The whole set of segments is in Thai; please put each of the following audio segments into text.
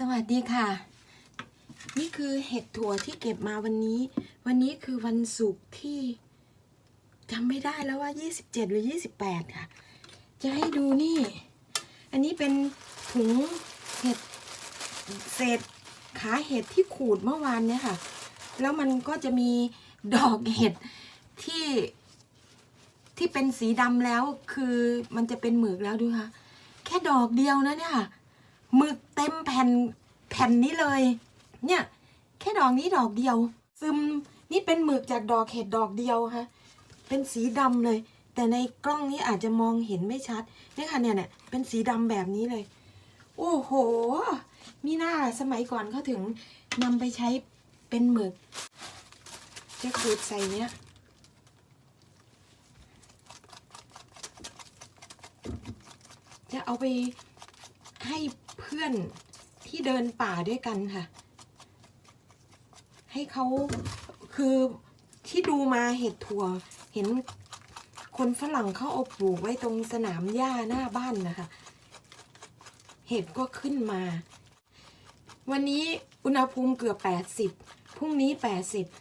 สวัสดีค่ะ นี่คือเห็ดถั่วที่เก็บมาวันนี้ วันนี้คือวันศุกร์ที่จำไม่ได้แล้วว่า 27 หรือ 28 ค่ะ จะให้ดูนี่ อันนี้เป็นถุงเห็ดเศษขาเห็ดที่ขูดเมื่อวานเนี่ยค่ะ แล้วมันก็จะมีดอกเห็ดที่ที่เป็นสีดำแล้วคือมันจะเป็นหมึกแล้วดูค่ะ แค่ดอกเดียวนะเนี่ยค่ะ หมึกเต็มแผ่นแผ่นนี้เลย เนี่ย แค่ดอกนี้ดอกเดียว ซึมนี่เป็นหมึกจากดอกเห็ดดอกเดียวค่ะเป็นสีดำเลย แต่ในกล้องนี้อาจจะมองเห็นไม่ชัดนี่ค่ะเนี่ยเนี่ยเป็นสีดำแบบนี้เลย โอ้โห มีหน้าสมัยก่อนเขาถึงนำไปใช้เป็นหมึก จะขูดใส่เนี้ยจะเอาไปให้ เพื่อนที่เดินป่าด้วยกันค่ะ ให้เขาคือที่ดูมาเห็ดถั่ว เห็นคนฝรั่งเขาเอาปลูกไว้ตรงสนามหญ้าหน้าบ้านนะคะ เห็ดก็ขึ้นมา วันนี้อุณหภูมิเกือบ 80 พรุ่งนี้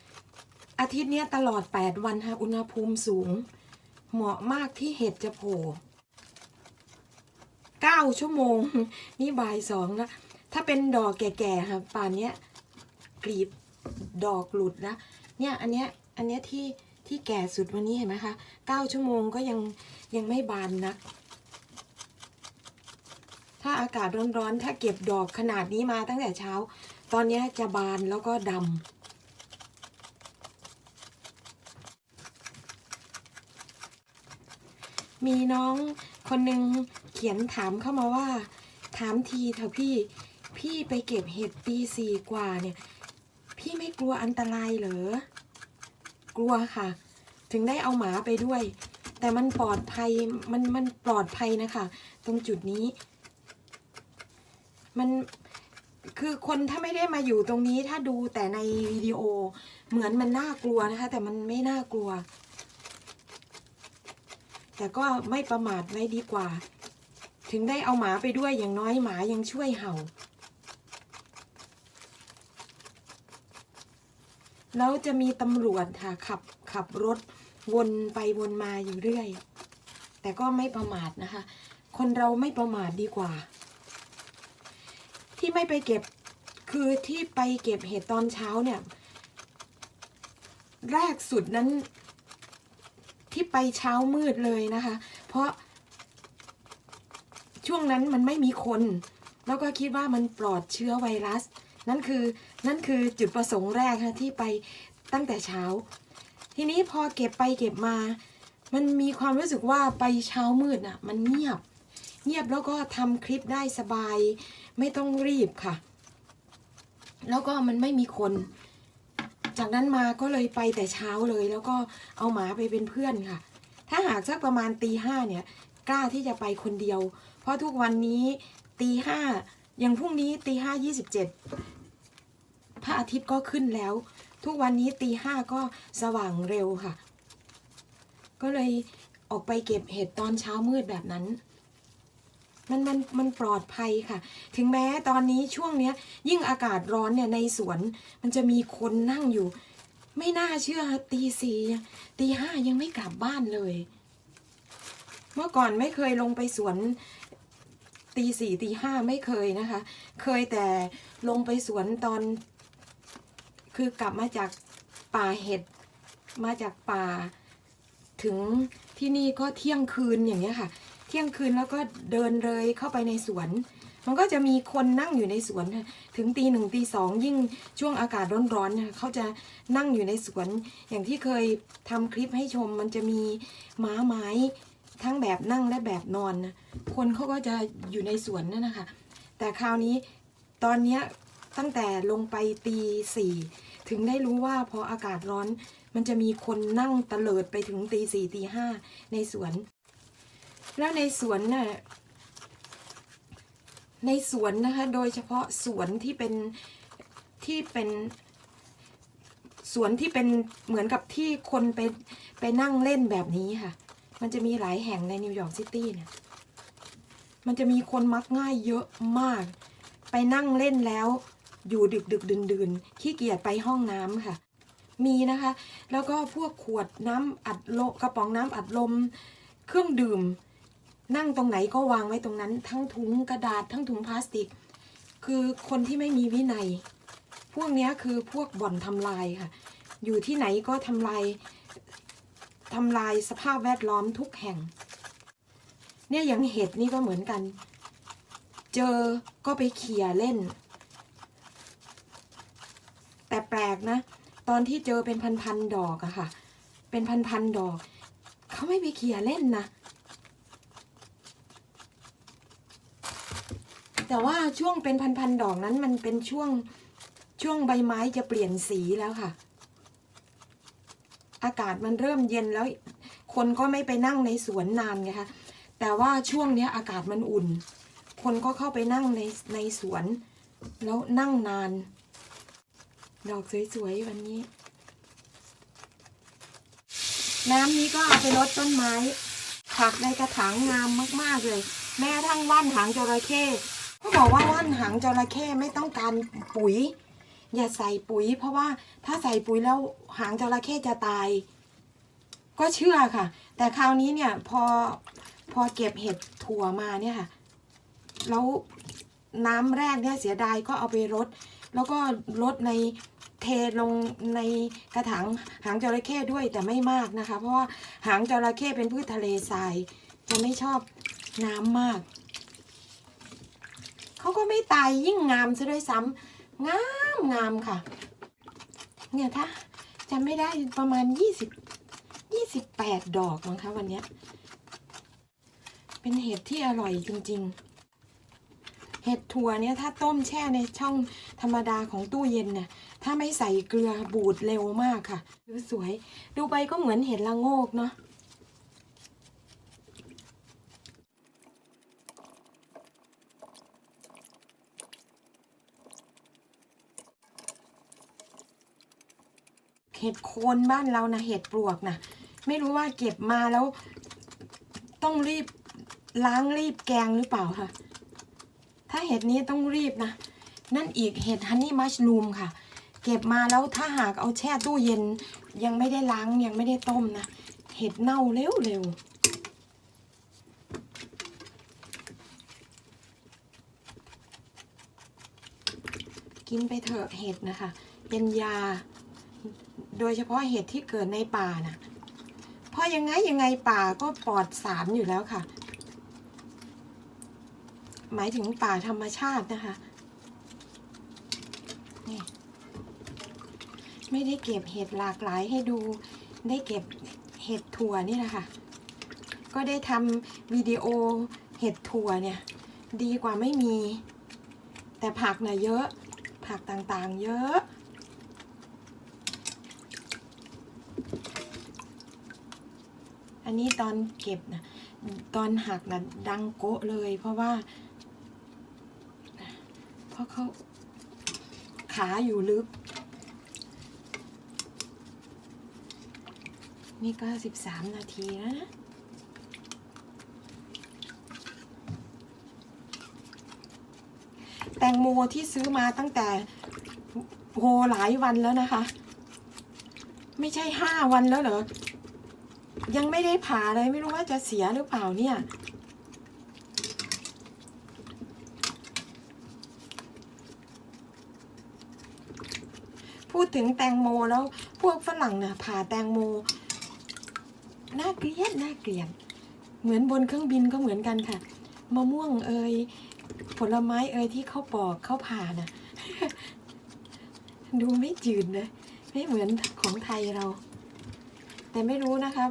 80 อาทิตย์นี้ตลอด 8 วันค่ะ อุณหภูมิสูง เหมาะมากที่เห็ดจะโผล่ เก้าชั่วโมง นี่บ่ายสองแล้ว ถ้าเป็นดอกแก่ๆค่ะป่านเนี้ยกลีบดอกหลุดแล้วเนี่ยอันเนี้ยอันเนี้ยที่ที่แก่สุดวันนี้เห็นไหมคะเก้าชั่วโมงก็ยังยังไม่บานนะถ้าอากาศร้อนๆ ถ้าเก็บดอกขนาดนี้มาตั้งแต่เช้า ตอนนี้จะบานแล้วก็ดำ มีน้องคนหนึ่งเขียนถามเข้ามาว่า ถามทีเถอะพี่ พี่ไปเก็บเห็ดตีสี่กว่าเนี่ย พี่ไม่กลัวอันตรายเหรอ กลัวค่ะ ถึงได้เอาหมาไปด้วย แต่มันปลอดภัย มันมันปลอดภัยนะคะ ตรงจุดนี้ มันคือคนถ้าไม่ได้มาอยู่ตรงนี้ถ้าดูแต่ในวิดีโอเหมือนมันน่ากลัวนะคะ แต่มันไม่น่ากลัว แต่ก็ไม่ประมาทไว้ดีกว่า ถึงได้เอาหมาไปด้วยอย่างน้อยหมายังช่วยเห่า แล้วจะมีตำรวจค่ะขับขับรถวนไปวนมาอยู่เรื่อย แต่ก็ไม่ประมาทนะคะ คนเราไม่ประมาทดีกว่า ที่ไม่ไปเก็บคือที่ไปเก็บเห็ดตอนเช้าเนี่ย แรกสุดนั้น ที่ไปเช้ามืดเลยนะคะ เพราะช่วงนั้นมันไม่มีคน แล้วก็คิดว่ามันปลอดเชื้อไวรัส นั่นคือนั่นคือจุดประสงค์แรกค่ะที่ไปตั้งแต่เช้า ทีนี้พอเก็บไปเก็บมา มันมีความรู้สึกว่าไปเช้ามืดอะ มันเงียบ เงียบแล้วก็ทำคลิปได้สบาย ไม่ต้องรีบค่ะ แล้วก็มันไม่มีคน จากนั้นมาก็เลยไปแต่เช้าเลย แล้วก็เอาหมาไปเป็นเพื่อนค่ะ ถ้าหากสักประมาณตีห้าเนี่ยกล้าที่จะไปคนเดียว เพราะทุกวันนี้ตีห้าอย่างพรุ่งนี้ตีห้ายี่สิบเจ็ดพระอาทิตย์ก็ขึ้นแล้ว ทุกวันนี้ตีห้าก็สว่างเร็วค่ะ ก็เลยออกไปเก็บเห็ดตอนเช้ามืดแบบนั้น มันมันมันปลอดภัยค่ะ ถึงแม้ตอนนี้ช่วงเนี้ย ยิ่งอากาศร้อนเนี่ยในสวน มันจะมีคนนั่งอยู่ ไม่น่าเชื่อตีสี่ตีห้ายังไม่กลับบ้านเลย เมื่อก่อนไม่เคยลงไปสวนตีสี่ตีห้าไม่เคยนะคะ เคยแต่ลงไปสวนตอน คือกลับมาจากป่าเห็ด มาจากป่าถึงที่นี่ก็เที่ยงคืนอย่างเงี้ยค่ะ เที่ยงคืนแล้วก็เดินเลยเข้าไปในสวน มันก็จะมีคนนั่งอยู่ในสวน ถึงตีหนึ่งตีสองยิ่งช่วงอากาศร้อนๆเนี่ยเขาจะนั่งอยู่ในสวน อย่างที่เคยทำคลิปให้ชมมันจะมีม้าไม้ทั้งแบบนั่งและแบบนอนนะคนเขาก็จะอยู่ในสวนนั่นนะคะ แต่คราวนี้ตอนเนี้ยตั้งแต่ลงไปตีสี่ ถึงได้รู้ว่าพออากาศร้อน มันจะมีคนนั่งตะเลิดไปถึงตีสี่ตีห้าในสวน แล้วในสวนน่ะในสวนนะคะ โดยเฉพาะสวนที่เป็นที่เป็นสวนที่เป็นเหมือนกับที่คนไปไปนั่งเล่นแบบนี้ค่ะ มันจะมีหลายแห่งในนิวยอร์กซิตี้เนี่ย มันจะมีคนมักง่ายเยอะมาก ไปนั่งเล่นแล้ว อยู่ดึกดึกดื่นดื่นขี้เกียจไปห้องน้ำค่ะ มีนะคะ แล้วก็พวกขวดน้ำอัดลมกระป๋องน้ำอัดลม เครื่องดื่ม นั่งตรงไหนก็วางไว้ตรงนั้น ทั้งถุงกระดาษทั้งถุงพลาสติก คือคนที่ไม่มีวินัย พวกนี้คือพวกบ่อนทำลายค่ะ อยู่ที่ไหนก็ทำลายทำลายสภาพแวดล้อมทุกแห่ง เนี่ยอย่างเห็ดนี่ก็เหมือนกัน เจอก็ไปเขี่ยเล่น แต่แปลกนะ ตอนที่เจอเป็นพันๆดอกอะค่ะ เป็นพันๆดอก เขาไม่ไปเขี่ยเล่นนะ แต่ว่าช่วงเป็นพันๆดอกนั้นมันเป็นช่วงช่วงใบไม้จะเปลี่ยนสีแล้วค่ะ อากาศมันเริ่มเย็นแล้ว คนก็ไม่ไปนั่งในสวนนานไงคะแต่ว่าช่วงนี้อากาศมันอุ่น คนก็เข้าไปนั่งในในสวน แล้วนั่งนาน ดอกสวยๆวันนี้ น้ำนี้ก็เอาไปรดต้นไม้ ผักในกระถางงามมากๆเลย แม้ทั่งว่านหางจระเข้ก็บอกว่าว่านหางจระเข้ไม่ต้องการปุ๋ย อย่าใส่ปุ๋ย เพราะว่าถ้าใส่ปุ๋ยแล้วหางจระเข้จะตาย ก็เชื่อค่ะ แต่คราวนี้เนี่ยพอพอเก็บเห็ดถั่วมาเนี่ยค่ะ แล้วน้ำแรกเนี่ยเสียดายก็เอาไปรด แล้วก็รดใน เทลงในกระถางหางจระเข้ด้วยแต่ไม่มากนะคะ เพราะว่าหางจระเข้เป็นพืชทะเลทราย จะไม่ชอบน้ำมาก เขาก็ไม่ตายยิ่งงามซะด้วยซ้ำงามงามค่ะ เนี่ยถ้าจำไม่ได้ประมาณยี่สิบยี่สิบแปดดอกมั้งคะวันเนี้ยเป็นเห็ดที่อร่อยจริง ๆ เห็ดถั่วเนี่ยถ้าต้มแช่ในช่องธรรมดาของตู้เย็นเนี่ย ถ้าไม่ใส่เกลือบูดเร็วมากค่ะ ดูสวย ดูไปก็เหมือนเห็ดละโงกเนาะเห็ดโคนบ้านเรานะเห็ดปลวกนะไม่รู้ว่าเก็บมาแล้ว ต้องรีบล้างรีบแกงหรือเปล่าค่ะ ถ้าเห็ดนี้ต้องรีบนะ นั่นอีกเห็ดฮันนี่มัชลูมค่ะ เก็บมาแล้วถ้าหากเอาแช่ตู้เย็น ยังไม่ได้ล้างยังไม่ได้ต้มนะ เห็ดเน่าเร็วเร็วกินไปเถอะเห็ดนะคะ เป็นยา โดยเฉพาะเห็ดที่เกิดในป่านะเพราะยังไงยังไงป่าก็ปลอดสารอยู่แล้วค่ะ หมายถึงป่าธรรมชาตินะคะ นี่ ไม่ได้เก็บเห็ดหลากหลายให้ดู ได้เก็บเห็ดถั่วนี่แหละค่ะ ก็ได้ทำวิดีโอเห็ดถั่วเนี่ย ดีกว่าไม่มี แต่ผักน่ะเยอะ ผักต่างๆ เยอะอันนี้ตอนเก็บนะตอนหักนะดังโกะเลย เพราะว่า เพราะเขาขาอยู่ลึก นี่ก็สิบสามนาทีแล้วนะแตงโมที่ซื้อมาตั้งแต่โหหลายวันแล้วนะคะ ไม่ใช่ห้าวันแล้วเหรอ ยังไม่ได้ผ่าเลยไม่รู้ว่าจะเสียหรือเปล่าเนี่ยพูดถึงแตงโมแล้วพวกฝรั่งเนี่ยผ่าแตงโม น่าเกลียดน่าเกลียดเหมือนบนเครื่องบินก็เหมือนกันค่ะ มะม่วงเอยผลไม้เอยที่เขาปอกเขาผ่าน่ะดูไม่จืดเลยไม่เหมือนของไทยเรา แต่ไม่รู้นะครับ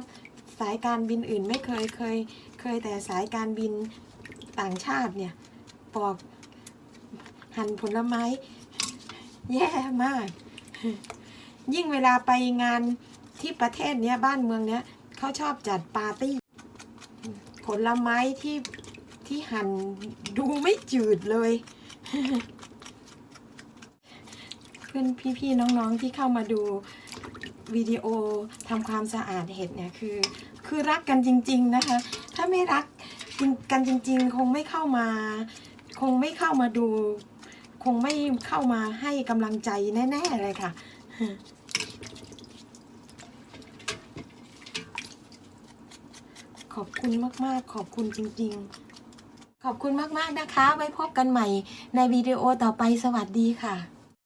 สายการบินอื่นไม่เคยเคย เคยแต่สายการบินต่างชาติเนี่ย ปอกหั่นผลไม้ แย่มาก ยิ่งเวลาไปงานที่ประเทศเนี้ยบ้านเมืองเนี้ย เขาชอบจัดปาร์ตี้ ผลไม้ที่ที่หั่นดูไม่จืดเลย เพื่อนพี่ๆน้องๆที่เข้ามาดูวิดีโอทำความสะอาดเห็ดเนี่ยคือ คือรักกันจริง ๆนะคะ ถ้าไม่รักกันจริง ๆ คงไม่เข้ามา คงไม่เข้ามาดู คงไม่เข้ามาให้กำลังใจแน่ ๆ เลยค่ะ ขอบคุณมาก ๆ ขอบคุณจริง ๆ ขอบคุณมาก ๆ นะคะ ไว้พบกันใหม่ในวิดีโอต่อไปสวัสดีค่ะ